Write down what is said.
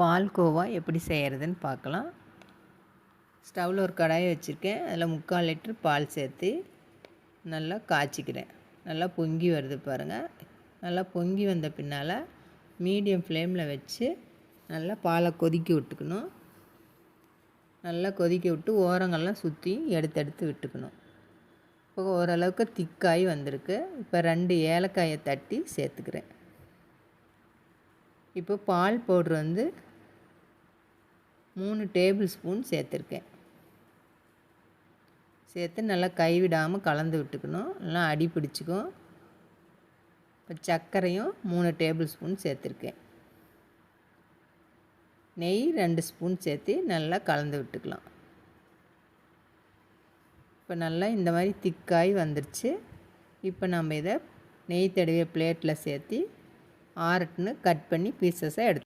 பால்கோவா எப்படி செய்கிறதுன்னு பார்க்கலாம். ஸ்டவ்வில் ஒரு கடாயை வச்சுருக்கேன். அதில் முக்கால் லிட்ரு பால் சேர்த்து நல்லா காய்ச்சிக்கிறேன். நல்லா பொங்கி வருது பாருங்கள் நல்லா பொங்கி வந்த பின்னால் மீடியம் ஃப்ளேமில் வச்சு நல்லா பாலை கொதிக்க விட்டுக்கணும். நல்லா கொதிக்க விட்டு ஓரங்கள்லாம் சுற்றி எடுத்து எடுத்து விட்டுக்கணும். இப்போ ஓரளவுக்கு திக்காகி வந்திருக்கு. இப்போ ரெண்டு ஏலக்காயை தட்டி சேர்த்துக்கிறேன். இப்போ பால் பவுட்ரு வந்து மூணு டேபிள் ஸ்பூன் சேர்த்துருக்கேன். சேர்த்து நல்லா கைவிடாமல் கலந்து விட்டுக்கணும். நல்லா அடி பிடிச்சிக்கும் இப்போ சர்க்கரையும் மூணு டேபிள் ஸ்பூன் சேர்த்துருக்கேன். நெய் ரெண்டு ஸ்பூன் சேர்த்து நல்லா கலந்து விட்டுக்கலாம். இப்போ நல்லா இந்த மாதிரி திக்காய் வந்துருச்சு. இப்போ நம்ம இதை நெய் தடவிய பிளேட்டில் சேர்த்து ஆரட்டுன்னு கட் பண்ணி பீசஸை எடுத்து